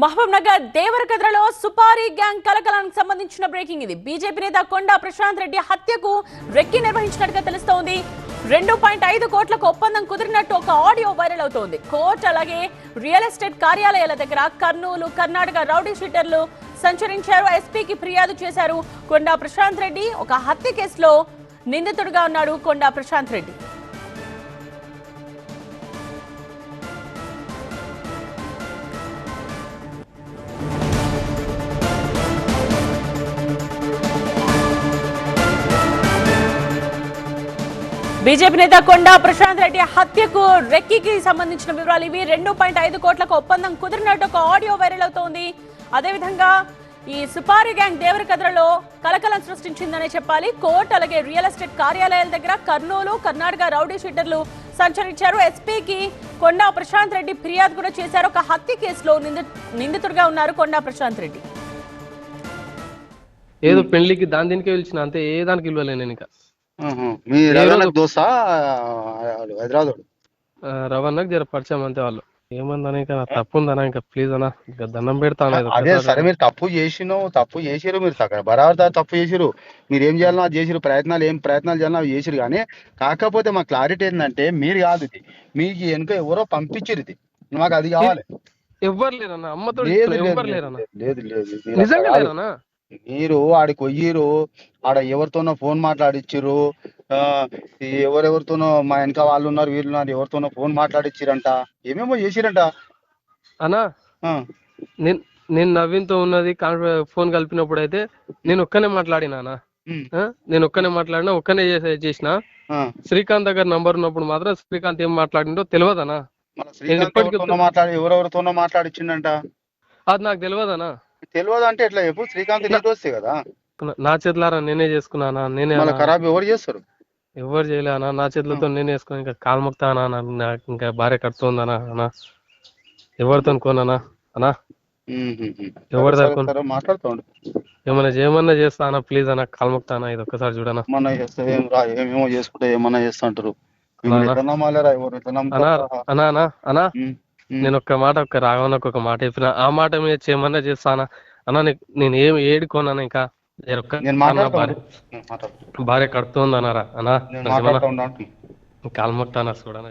మహబూబ్ నగర్ దేవరకద్రలో సుపారీ గ్యాంగ్ కలకలానికి సంబంధించిన బ్రేకింగ్ ఇది. బీజేపీ నేత కొండా ప్రశాంత్ రెడ్డి హత్యకు రెక్కి నిర్వహించినట్టుగా తెలుస్తోంది. రెండు పాయింట్ ఐదు కోట్లకు ఒప్పందం కుదిరినట్టు ఒక ఆడియో వైరల్ అవుతోంది. కోర్టు అలాగే రియల్ ఎస్టేట్ కార్యాలయాల దగ్గర కర్నూలు కర్ణాటక రౌడీ షీటర్లు సంచరించారు. ఎస్పీకి ఫిర్యాదు చేశారు కొండా ప్రశాంత్ రెడ్డి. ఒక హత్య కేసులో నిందితుడిగా ఉన్నాడు కొండా ప్రశాంత్ రెడ్డి. బీజేపీ నేత కొండా ప్రశాంత్ రెడ్డి హత్యకు రెక్కికి సంబంధించిన వివరాలు ఇవి. రెండు పాయింట్ ఐదు కోట్లకు ఒప్పందం కుదిరినట్టు ఒక ఆడియో వైరల్ అవుతోంది. అదేవిధంగా ఈ సుపారీ గ్యాంగ్ దేవరకద్రలో కలకలం సృష్టించిందనే చెప్పాలి. కోర్టు అలాగే రియల్ ఎస్టేట్ కార్యాలయాల దగ్గర కర్నూలు కర్ణాటక రౌడీ షీటర్లు సంచరించారు. ఎస్పీకి కొండా ప్రశాంత్ రెడ్డి ఫిర్యాదు కూడా చేశారు. ఒక హత్య కేసులో నింది నిందితుడిగా ఉన్నారు కొండా ప్రశాంత్ రెడ్డి. ఏదో పెళ్ళికి దాని దీనికే పిలిచిన అంతే ఏ దానికి ఇవ్వలేను ఇంకా. మీ రవణకు? దోస్తా? హైదరాబాద్. రవణకు జర పరిచయం అంతే వాళ్ళు. ఏమందనా ఇంకా తప్పు ఉందనా ఇంకా ప్లీజ్ అన్నా ఇంకా దండం పెడతాను అదే సరే మీరు తప్పు చేసిను తప్పు చేసిరు మీరు సగం. బరాబర్ తప్పు చేసిరు మీరు ఏం చేయాలన్నా అది చేసిరు ప్రయత్నాలు ఏం ప్రయత్నాలు చేయాలన్నా చేసిరు కానీ కాకపోతే మా క్లారిటీ ఏంటంటే మీరు కాదు ఇది. మీకు వెనుక ఎవరో పంపించిరు ఇది. మాకు అది కావాలి. ఎవ్వరు లేరన్నా? అమ్మతో లేదు లేదు, లేదు నిజంగా. లేరన్నా? మీరు ఆడికి పోయిరు ఆడ ఎవరితోనో ఫోన్ మాట్లాడిచ్చిర్రు. ఆ, ఈ ఎవరెవరితోనో మా వెనక వాళ్ళు ఉన్నారు వీళ్ళు ఉన్నారు ఎవరితోనో ఫోన్ మాట్లాడిచ్చిరంట. ఏమేమో చేసిరంట. అన్నా ఆ, నేను నేను నవీన్తో ఉన్నది కాన్ఫ- ఫోన్ కలిపినప్పుడు అయితే నేను ఒక్కనే ఉమ్, ఆ? నేను ఒక్కనే మాట్లాడినా ఒక్కనే చేసే- చేసిన. ఆ. శ్రీకాంత్ దగ్గర నంబర్ ఉన్నప్పుడు మాత్రం శ్రీకాంత్ ఏం మాట్లాడిండో తెలియదనా మన శ్రీకాంత్ ఇప్పటికీ ఎవరితోనో మాట్లాడి ఎవరెవరితోనో మాట్లాడిచ్చిండంట. అది నాకు తెలియదనా తెలియదు అంటే ఎట్లా చెప్పు? శ్రీకాంత్ నీటి వస్తే కదా. నా చేతులారా నేనే చేసుకున్నానా? నేనే అన్నా. ఖరాబ్ ఎవరు చేస్తారు? ఎవరు చేయలేనా నా చేతులతో నేనే వేసుకొని ఇంకా కాలు మొక్తానా నాకు నాకు ఇంకా భార్య కడుతుందనా అన్నా? ఎవరితో కొననా అన్నా? ఉమ్. ఎవరు మాట్లాడుతూ ఉండు. ఏమన్నా చేయమన్నా చేస్తానా ప్లీజ్ అన్న కాలు మొక్తానా ఇది ఒక్కసారి చూడనా? చేస్తే? ఏమేమో చేసుకుంటే ఏమన్నా చేస్తా అంటారు. అలా ఎట్లా నమ్మాలేరా నేను ఒక్క మాట ఒక్క రాఘవనకు ఒక మాట చెప్పిన ఆ మాట మీద చేయమన్నా చేస్తానా? అన్నా నేను ఏం ఏడుకోనా ఇంకా? భార్య ఉండు. నేను మాట్లాడుతూ భార్య కడుతుంది అన్నారా అన్నా నేను నిజమేనా? మాట్లాడుతూ ఉంటాను కాలు మొక్తానా చూడనా